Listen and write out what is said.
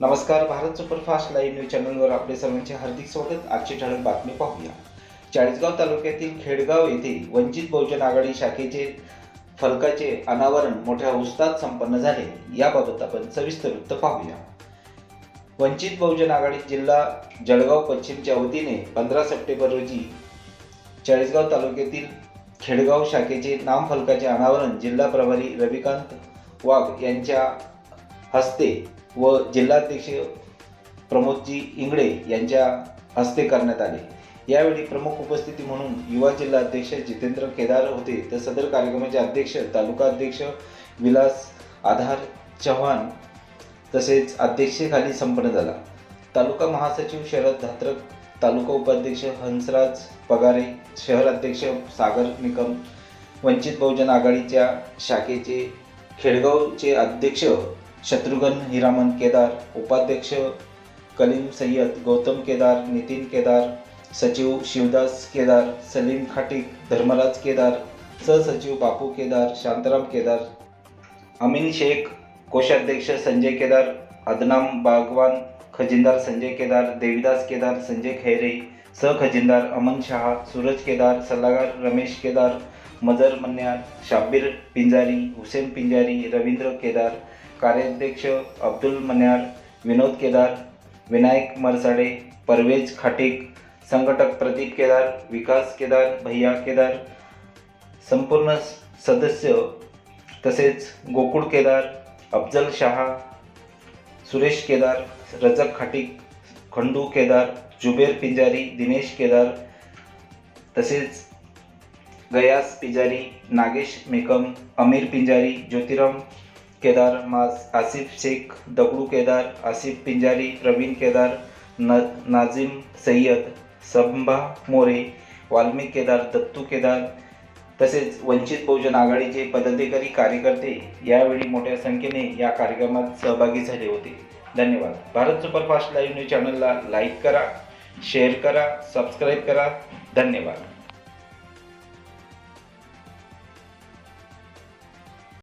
नमस्कार Bharat superfast live news चॅनलवर आपले सर्वांचे हार्दिक स्वागत. आजची ठळक बातमी पाहूया. चाळीसगाव तालुक्यातील खेडगाव येथे वंचित बहुजन आघाडी शाखेचे फलकाचे अनावरण मोठ्या उत्साहात संपन्न झाले. याबाबत आपण सविस्तर वृत्त पाहूया. वंचित बहुजन आघाडी जिल्हा जळगाव पश्चिमच्या वतीने पंधरा सप्टेंबर रोजी चाळीसगाव तालुक्यातील खेडगाव शाखेचे नामफलकाचे अनावरण जिल्हा प्रभारी रविकांत वाघ यांच्या हस्ते व जिल्हाध्यक्ष प्रमोदजी इंगळे यांच्या हस्ते करण्यात आले. यावेळी प्रमुख उपस्थिती म्हणून युवा जिल्हा अध्यक्ष जितेंद्र केदार होते. तर सदर कार्यक्रमाचे अध्यक्ष तालुका अध्यक्ष विलास आधार चव्हाण तसेच अध्यक्षेखाली संपन्न झाला. तालुका महासचिव शरद धात्रक तालुका उपाध्यक्ष हंसराज पगारे शहर अध्यक्ष सागर निकम वंचित बहुजन आघाडीच्या शाखेचे खेडगावचे अध्यक्ष शत्रुघ्न हिरामन केदार उपाध्यक्ष कलीम सय्यद गौतम केदार नितीन केदार सचिव शिवदास केदार सलीम खाटिक धर्मराज केदार सहसचिव बापू केदार शांताराम केदार अमीन शेख कोषाध्यक्ष संजय केदार अदनाम बागवान खजिनदार संजय केदार देवीदास केदार संजय खैरे सहखजिनदार अमन शहा सूरज केदार सल्लागार रमेश केदार मजर मन्यार शाब्बीर पिंजारी हुसेन पिंजारी रवींद्र केदार कार्याध्यक्ष अब्दुल मन्यार विनोद केदार विनायक मरसाडे परवेज खाटिक संघटक प्रदीप केदार विकास केदार भैया केदार संपूर्ण सदस्य तसेच गोकुळ केदार अफजल शहा सुरेश केदार रजक खाटिक खंडू केदार जुबेर पिंजारी दिनेश केदार तसेच गयास पिंजारी नागेश मेकम अमीर पिंजारी ज्योतिराम केदार मास आसिफ शेख दगडू केदार आसिफ पिंजारी प्रवीण केदार न नाझीम सय्यद संभा मोरे वाल्मिक केदार दत्तू केदार तसेच वंचित बहुजन आघाडीचे पदाधिकारी कार्यकर्ते यावेळी मोठ्या संख्येने या कार्यक्रमात सहभागी झाले होते. धन्यवाद. भारत सुपरफास्ट लाईव्ह न्यूज चॅनलला लाईक करा शेअर करा सबस्क्राईब करा. धन्यवाद.